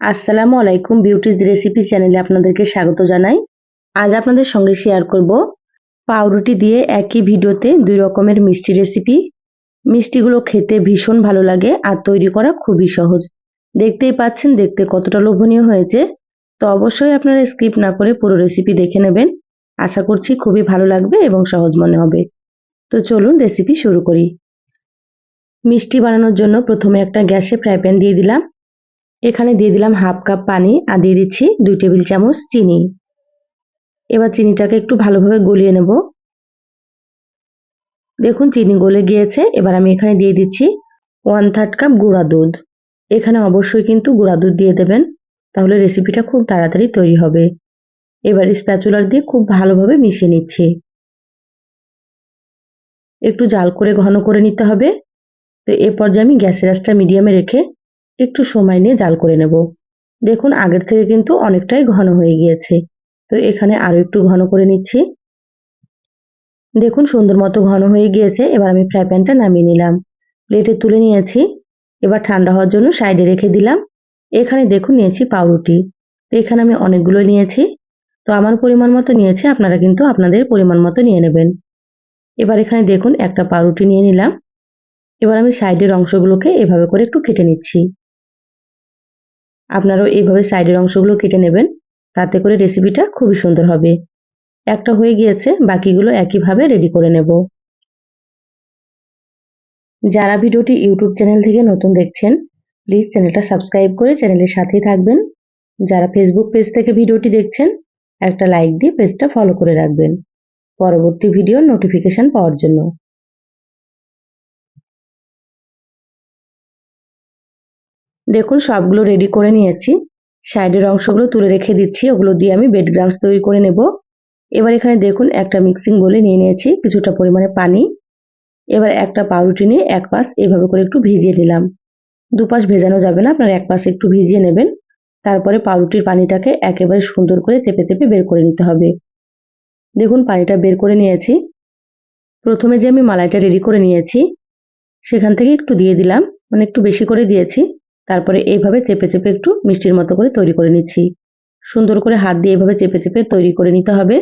আসসালামু আলাইকুম beauties recipe চ্যানেলে আপনাদেরকে স্বাগত জানাই। আজ আপনাদের সঙ্গে শেয়ার করব পাউরুটি দিয়ে একই ভিডিওতে দুই রকমের মিষ্টি রেসিপি মিষ্টিগুলো খেতে ভীষণ ভালো লাগে আর তৈরি করা খুবই সহজ। দেখতেই পাচ্ছেন, দেখতে কতটা লোভনীয় হয়েছে। তো অবশ্যই আপনারা স্কিপ না করে পুরো রেসিপি দেখে নেবেন। আশা করছি খুবই ভালো লাগবে এবং সহজ মনে হবে। তো চলুন রেসিপি শুরু করি। মিষ্টি বানানোর জন্য প্রথমে একটা গ্যাসে ফ্রাই প্যান দিয়ে দিলাম। এখানে দিয়ে দিলাম হাফ কাপ পানি আর দিয়ে দিচ্ছি দুই টেবিল চামচ চিনি। এবার চিনিটাকে একটু ভালোভাবে গলিয়ে নেব। দেখুন চিনি গলে গিয়েছে। এবার আমি এখানে দিয়ে দিচ্ছি ওয়ান থার্ড কাপ গুঁড়া দুধ। এখানে অবশ্যই কিন্তু গুঁড়া দুধ দিয়ে দেবেন, তাহলে রেসিপিটা খুব তাড়াতাড়ি তৈরি হবে। এবার স্প্যাচুলার দিয়ে খুব ভালোভাবে মিশিয়ে নিচ্ছি। একটু জাল করে ঘন করে নিতে হবে। তো এ পর্যায়ে আমি গ্যাসের আঁচটা মিডিয়ামে রেখে একটু সময় নিয়ে জাল করে নেব। দেখুন, আগের থেকে কিন্তু অনেকটাই ঘন হয়ে গিয়েছে। তো এখানে আরও একটু ঘন করে নিচ্ছি। দেখুন, সুন্দর মতো ঘন হয়ে গিয়েছে। এবার আমি ফ্রাই প্যানটা নামিয়ে নিলাম। প্লেটে তুলে নিয়েছি। এবার ঠান্ডা হওয়ার জন্য সাইডে রেখে দিলাম। এখানে দেখুন, নিয়েছি পাউরুটি। এখানে আমি অনেকগুলো নিয়েছি। তো আমার পরিমাণ মতো নিয়েছি, আপনারা কিন্তু আপনাদের পরিমাণ মতো নিয়ে নেবেন। এবার এখানে দেখুন, একটা পাউরুটি নিয়ে নিলাম। এবার আমি সাইডের অংশগুলোকে এভাবে করে একটু কেটে নিচ্ছি। আপনারাও এইভাবে সাইডের অংশগুলো কেটে নেবেন, তাতে করে রেসিপিটা খুবই সুন্দর হবে। একটা হয়ে গিয়েছে, বাকিগুলো একইভাবে রেডি করে নেব। যারা ভিডিওটি ইউটিউব চ্যানেল থেকে নতুন দেখছেন প্লিজ চ্যানেলটা সাবস্ক্রাইব করে চ্যানেলের সাথেই থাকবেন। যারা ফেসবুক পেজ থেকে ভিডিওটি দেখছেন, একটা লাইক দিয়ে পেজটা ফলো করে রাখবেন। পরবর্তী ভিডিওর নোটিফিকেশন পাওয়ার জন্য। দেখুন, সবগুলো রেডি করে নিয়েছি। সাইডের অংশগুলো তুলে রেখে দিচ্ছি, ওগুলো দিয়ে আমি বেড গ্রামস তৈরি করে নেব। এবার এখানে দেখুন, একটা মিক্সিং বলে নিয়ে নিয়েছি কিছুটা পরিমাণে পানি। এবার একটা পাউরুটি নিয়ে এক পাশ এভাবে করে একটু ভিজিয়ে নিলাম। দুপাশ ভেজানো যাবে না, আপনার এক পাশে একটু ভিজিয়ে নেবেন। তারপরে পাউরুটির পানিটাকে একেবারে সুন্দর করে চেপে চেপে বের করে নিতে হবে। দেখুন, পানিটা বের করে নিয়েছি। প্রথমে যে আমি মালাইটা রেডি করে নিয়েছি, সেখান থেকে একটু দিয়ে দিলাম মানে একটু বেশি করে দিয়েছি। তারপরে এইভাবে চেপে চেপে একটু মিষ্টির মতো করে তৈরি করে নিচ্ছি। সুন্দর করে হাত দিয়ে এভাবে চেপে চেপে তৈরি করে নিতে হবে।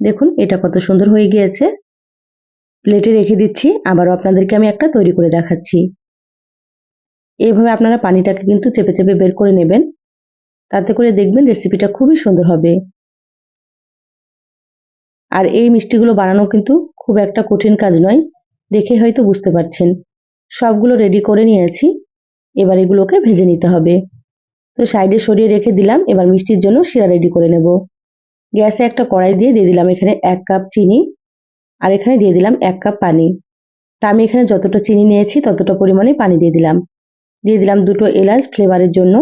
দেখুন, এটা কত সুন্দর হয়ে গিয়েছে। প্লেটে রেখে দিচ্ছি, আবারও আপনাদেরকে আমি একটা তৈরি করে দেখাচ্ছি। এইভাবে আপনারা পানিটাকে কিন্তু চেপে চেপে বের করে নেবেন। তাতে করে দেখবেন রেসিপিটা খুবই সুন্দর হবে। আর এই মিষ্টিগুলো বানানো কিন্তু খুব একটা কঠিন কাজ নয়, দেখে হয়তো বুঝতে পারছেন। সবগুলো রেডি করে নিয়েছি। এবার এগুলোকে ভেজে নিতে হবে। তো সাইডে সরিয়ে রেখে দিলাম, এবার মিষ্টির জন্য শিরা রেডি করে নেব। গ্যাসে একটা কড়াই দিয়ে দিয়ে দিলাম এখানে এক কাপ চিনি, আর এখানে দিয়ে দিলাম এক কাপ পানি। তা আমি এখানে যতটা চিনি নিয়েছি, ততটা পরিমাণে পানি দিয়ে দিলাম। দিয়ে দিলাম দুটো এলাচ ফ্লেভারের জন্য।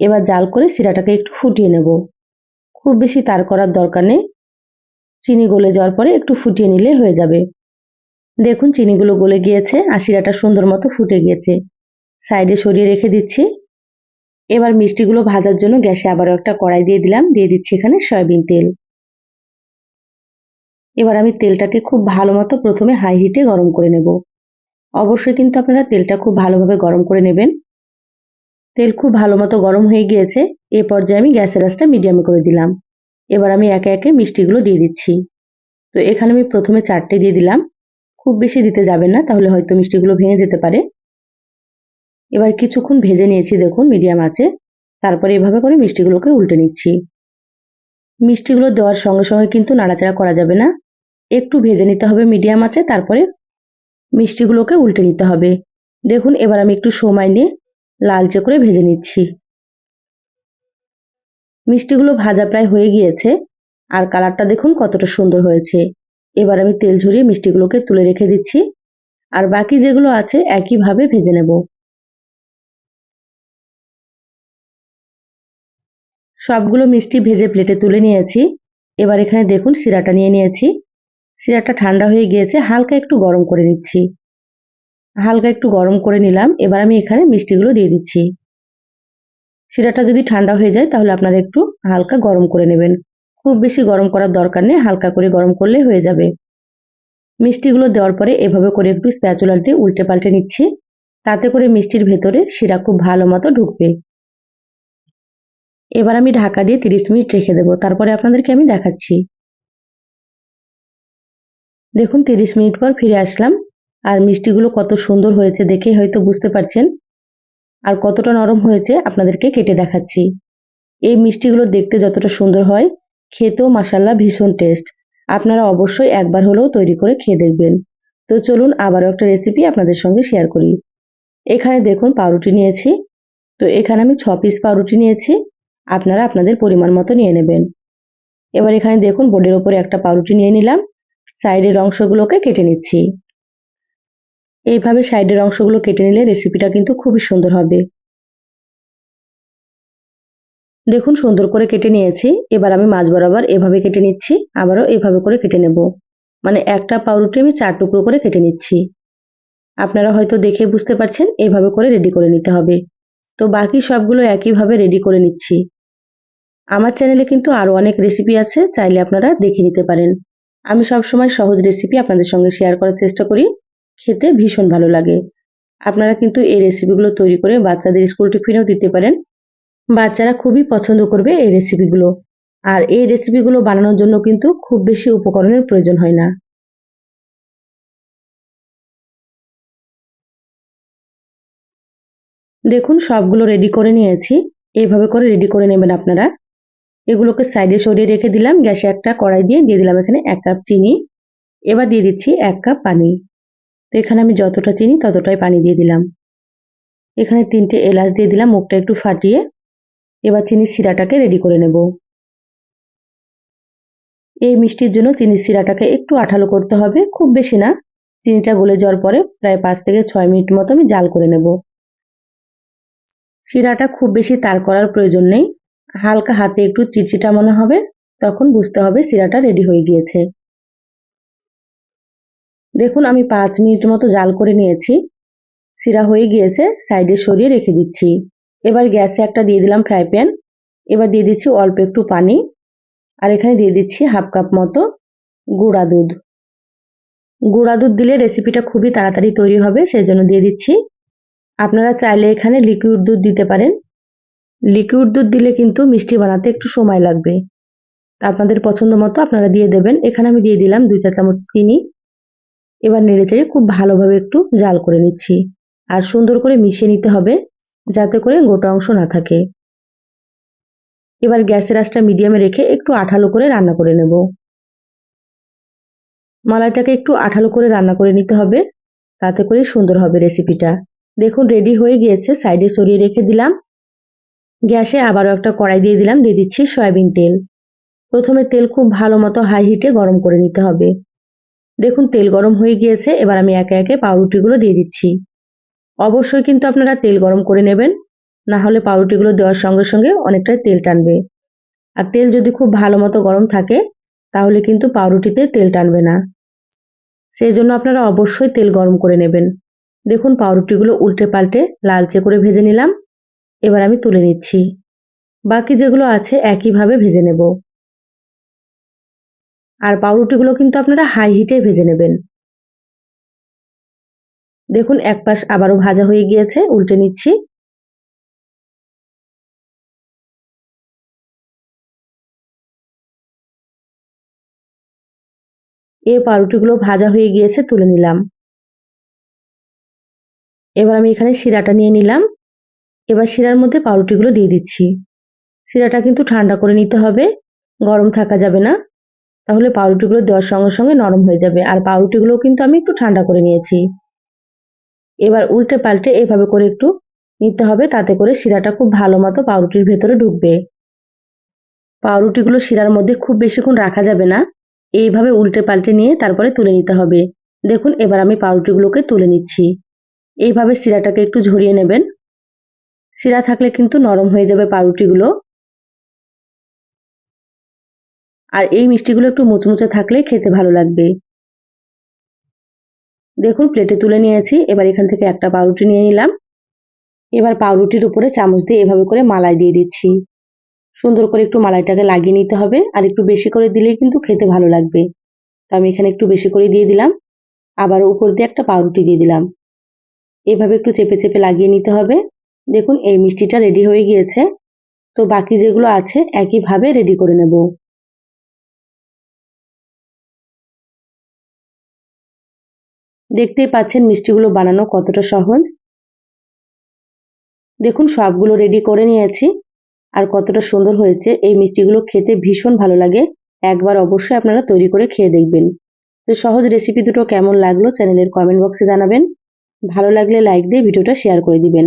এবার জাল করে শিরাটাকে একটু ফুটিয়ে নেব। খুব বেশি তার করার দরকার নেই। চিনি গলে যাওয়ার পরে একটু ফুটিয়ে নিলে হয়ে যাবে। দেখুন চিনিগুলো গলে গিয়েছে, আর শিরাটা সুন্দর মতো ফুটে গিয়েছে। সাইডে সরিয়ে রেখে দিচ্ছি। এবার মিষ্টিগুলো ভাজার জন্য গ্যাসে আবারও একটা কড়াই দিয়ে দিলাম। দিয়ে দিচ্ছি এখানে সয়াবিন তেল। এবার আমি তেলটাকে খুব ভালো মতো প্রথমে হাই হিটে গরম করে নেব। অবশ্যই কিন্তু আপনারা তেলটা খুব ভালোভাবে গরম করে নেবেন। তেল খুব ভালো মতো গরম হয়ে গিয়েছে। এ পর্যায়ে আমি গ্যাসের আঁচটা মিডিয়ামে করে দিলাম। এবার আমি একে একে মিষ্টিগুলো দিয়ে দিচ্ছি। তো এখানে আমি প্রথমে চারটে দিয়ে দিলাম। খুব বেশি দিতে যাবেন না, তাহলে হয়তো মিষ্টিগুলো ভেঙে যেতে পারে। এবার কিছুক্ষণ ভেজে নিয়েছি দেখুন, মিডিয়াম আছে তারপরে এভাবে করে মিষ্টিগুলোকে উল্টে নিচ্ছি। মিষ্টিগুলো দেওয়ার সঙ্গে সঙ্গে কিন্তু নাড়াচাড়া করা যাবে না। একটু ভেজে নিতে হবে মিডিয়াম আছে তারপরে মিষ্টিগুলোকে উল্টে নিতে হবে। দেখুন, এবার আমি একটু সময় নিয়ে লালচে করে ভেজে নিচ্ছি। মিষ্টিগুলো ভাজা প্রায় হয়ে গিয়েছে, আর কালারটা দেখুন কতটা সুন্দর হয়েছে। এবার আমি তেল ঝরিয়ে মিষ্টিগুলোকে তুলে রেখে দিচ্ছি। আর বাকি যেগুলো আছে, একইভাবে ভেজে নেব। সবগুলো মিষ্টি ভেজে প্লেটে তুলে নিয়েছি। এবার এখানে দেখুন সিরাটা নিয়ে নিয়েছি। সিরাটা ঠান্ডা হয়ে গিয়েছে, হালকা একটু গরম করে নিচ্ছি। হালকা একটু গরম করে নিলাম, এবার আমি এখানে মিষ্টিগুলো দিয়ে দিচ্ছি। সিরাটা যদি ঠান্ডা হয়ে যায়, তাহলে আপনারা একটু হালকা গরম করে নেবেন। খুব বেশি গরম করার দরকার নেই, হালকা করে গরম করলে হয়ে যাবে। মিষ্টিগুলো দেওয়ার পরে এভাবে করে একটু স্প্যাচুলার দিয়ে উল্টে পাল্টে নিচ্ছি। তাতে করে মিষ্টির ভেতরে শিরা খুব ভালো মতো ঢুকবে। এবার আমি ঢাকা দিয়ে তিরিশ মিনিট রেখে দেবো, তারপরে আপনাদেরকে আমি দেখাচ্ছি। দেখুন, তিরিশ মিনিট পর ফিরে আসলাম, আর মিষ্টিগুলো কত সুন্দর হয়েছে দেখে হয়তো বুঝতে পারছেন, আর কতটা নরম হয়েছে আপনাদেরকে কেটে দেখাচ্ছি। এই মিষ্টিগুলো দেখতে যতটা সুন্দর হয়, খেতেও মাসাল্লাহ ভীষণ টেস্ট। আপনারা অবশ্যই একবার হলেও তৈরি করে খেয়ে দেখবেন। তো চলুন, আবারও একটা রেসিপি আপনাদের সঙ্গে শেয়ার করি। এখানে দেখুন, পাউরুটি নিয়েছি। তো এখানে আমি ছ পিস পাউরুটি নিয়েছি। আপনারা আপনাদের পরিমাণ মতো নিয়ে নেবেন। এবার এখানে দেখুন, বোর্ডের ওপরে একটা পাউরুটি নিয়ে নিলাম। সাইডের অংশগুলোকে কেটে নিচ্ছি। এইভাবে সাইডের অংশগুলো কেটে নিলে রেসিপিটা কিন্তু খুবই সুন্দর হবে। দেখুন, সুন্দর করে কেটে নিয়েছি। এবার আমি মাছ বরাবর এভাবে কেটে নিচ্ছি, আবারও এভাবে করে কেটে নেব। মানে একটা পাউরুটি আমি চার টুকরো করে কেটে নিচ্ছি। আপনারা হয়তো দেখে বুঝতে পারছেন, এভাবে করে রেডি করে নিতে হবে। তো বাকি সবগুলো একইভাবে রেডি করে নিচ্ছি। আমার চ্যানেলে কিন্তু আরও অনেক রেসিপি আছে, চাইলে আপনারা দেখে নিতে পারেন। আমি সবসময় সহজ রেসিপি আপনাদের সঙ্গে শেয়ার করার চেষ্টা করি, খেতে ভীষণ ভালো লাগে। আপনারা কিন্তু এই রেসিপিগুলো তৈরি করে বাচ্চাদের স্কুল টিফিনেও দিতে পারেন। বাচ্চারা খুবই পছন্দ করবে এই রেসিপিগুলো আর এই রেসিপিগুলো বানানোর জন্য কিন্তু খুব বেশি উপকরণের প্রয়োজন হয় না। দেখুন, সবগুলো রেডি করে নিয়েছি। এইভাবে করে রেডি করে নেবেন আপনারা। এগুলোকে সাইডে সরিয়ে রেখে দিলাম। গ্যাসে একটা কড়াই দিয়ে দিয়ে দিলাম এখানে এক কাপ চিনি। এবার দিয়ে দিচ্ছি এক কাপ পানি। তো এখানে আমি যতটা চিনি ততটাই পানি দিয়ে দিলাম। এখানে তিনটে এলাচ দিয়ে দিলাম, মুখটা একটু ফাটিয়ে। এবার চিনির শিরাটাকে রেডি করে নেব। এই মিষ্টির জন্য চিনির শিরাটাকে একটু আঠালো করতে হবে, খুব বেশি না। চিনিটা গলে যাওয়ার পরে প্রায় পাঁচ থেকে ছয় মিনিট মতো আমি জাল করে নেব। শিরাটা খুব বেশি তার করার প্রয়োজন নেই। হালকা হাতে একটু চিটচিটা মনে হবে, তখন বুঝতে হবে শিরাটা রেডি হয়ে গিয়েছে। দেখুন, আমি পাঁচ মিনিট মতো জাল করে নিয়েছি। শিরা হয়ে গিয়েছে সাইডে সরিয়ে রেখে দিচ্ছি। এবার গ্যাসে একটা দিয়ে দিলাম ফ্রাই প্যান এবার দিয়ে দিচ্ছি অল্প একটু পানি। আর এখানে দিয়ে দিচ্ছি হাফ কাপ মতো গুঁড়া দুধ। গুঁড়া দুধ দিলে রেসিপিটা খুবই তাড়াতাড়ি তৈরি হবে সেই জন্য দিয়ে দিচ্ছি। আপনারা চাইলে এখানে লিকুইড দুধ দিতে পারেন। লিকুইড দুধ দিলে কিন্তু মিষ্টি বানাতে একটু সময় লাগবে। আপনাদের পছন্দ মতো আপনারা দিয়ে দেবেন। এখানে আমি দিয়ে দিলাম দুই চা চামচ চিনি। এবার নেড়েচেড়ে খুব ভালোভাবে একটু জাল করে নিচ্ছি। আর সুন্দর করে মিশিয়ে নিতে হবে, যাতে করে গোটা অংশ না থাকে। এবার গ্যাসের আঁচটা মিডিয়ামে রেখে একটু আঠালো করে রান্না করে নেব। মালাইটাকে একটু আঠালো করে রান্না করে নিতে হবে, তাতে করে সুন্দর হবে রেসিপিটা। দেখুন, রেডি হয়ে গিয়েছে। সাইডে সরিয়ে রেখে দিলাম। গ্যাসে আবারও একটা কড়াই দিয়ে দিলাম, দিয়ে দিচ্ছি সয়াবিন তেল। প্রথমে তেল খুব ভালো মতো হাই হিটে গরম করে নিতে হবে। দেখুন, তেল গরম হয়ে গিয়েছে, এবার আমি একে একে পাউরুটিগুলো দিয়ে দিচ্ছি। অবশ্যই কিন্তু আপনারা তেল গরম করে নেবেন, না হলে পাউরুটিগুলো দেওয়ার সঙ্গে সঙ্গে অনেকটাই তেল টানবে। আর তেল যদি খুব ভালো মতো গরম থাকে, তাহলে কিন্তু পাউরুটিতে তেল টানবে না। সেই জন্য আপনারা অবশ্যই তেল গরম করে নেবেন। দেখুন, পাউরুটিগুলো উল্টে পাল্টে লালচে করে ভেজে নিলাম। এবার আমি তুলে নিচ্ছি। বাকি যেগুলো আছে একইভাবে ভেজে নেব। আর পাউরুটিগুলো কিন্তু আপনারা হাই হিটে ভেজে নেবেন। দেখুন, এক পাশ আবারও ভাজা হয়ে গিয়েছে, উল্টে নিচ্ছি। এ পাউরুটিগুলো ভাজা হয়ে গিয়েছে, তুলে নিলাম। এবার আমি এখানে শিরাটা নিয়ে নিলাম। এবার শিরার মধ্যে পাউরুটিগুলো দিয়ে দিচ্ছি। শিরাটা কিন্তু ঠান্ডা করে নিতে হবে, গরম থাকা যাবে না। তাহলে পাউরুটিগুলো দেওয়ার সঙ্গে সঙ্গে নরম হয়ে যাবে। আর পাউরুটিগুলো কিন্তু আমি একটু ঠান্ডা করে নিয়েছি। এবার উল্টে পাল্টে এভাবে করে একটু নিতে হবে, তাতে করে শিরাটা খুব ভালো মতো পাউরুটির ভেতরে ঢুকবে। পাউরুটিগুলো শিরার মধ্যে খুব বেশিক্ষণ রাখা যাবে না। এইভাবে উল্টে পাল্টে নিয়ে তারপরে তুলে নিতে হবে। দেখুন, এবার আমি পাউরুটিগুলোকে তুলে নিচ্ছি। এইভাবে শিরাটাকে একটু ঝরিয়ে নেবেন। শিরা থাকলে কিন্তু নরম হয়ে যাবে পাউরুটিগুলো। আর এই মিষ্টিগুলো একটু মুচমুচে থাকলে খেতে ভালো লাগবে। দেখুন প্লেটে তুলে নিয়েছি। এবার এখান থেকে একটা পাউরুটি নিয়ে নিলাম। এবার পাউরুটির উপরে চামচ দিয়ে এভাবে করে মালাই দিয়ে দিচ্ছি। সুন্দর করে একটু মালাইটাকে লাগিয়ে নিতে হবে। আর একটু বেশি করে দিলেই কিন্তু খেতে ভালো লাগবে। তো আমি এখানে একটু বেশি করে দিয়ে দিলাম। আবার উপর দিয়ে একটা পাউরুটি দিয়ে দিলাম। এভাবে একটু চেপে চেপে লাগিয়ে নিতে হবে। দেখুন, এই মিষ্টিটা রেডি হয়ে গিয়েছে। তো বাকি যেগুলো আছে, একইভাবে রেডি করে নেব। দেখতেই পাচ্ছেন মিষ্টিগুলো বানানো কতটা সহজ। দেখুন, সবগুলো রেডি করে নিয়েছি। আর কতটা সুন্দর হয়েছে। এই মিষ্টিগুলো খেতে ভীষণ ভালো লাগে। একবার অবশ্যই আপনারা তৈরি করে খেয়ে দেখবেন। তো সহজ রেসিপি দুটো কেমন লাগল চ্যানেলের কমেন্ট বক্সে জানাবেন। ভালো লাগলে লাইক দিয়ে ভিডিওটা শেয়ার করে দিবেন।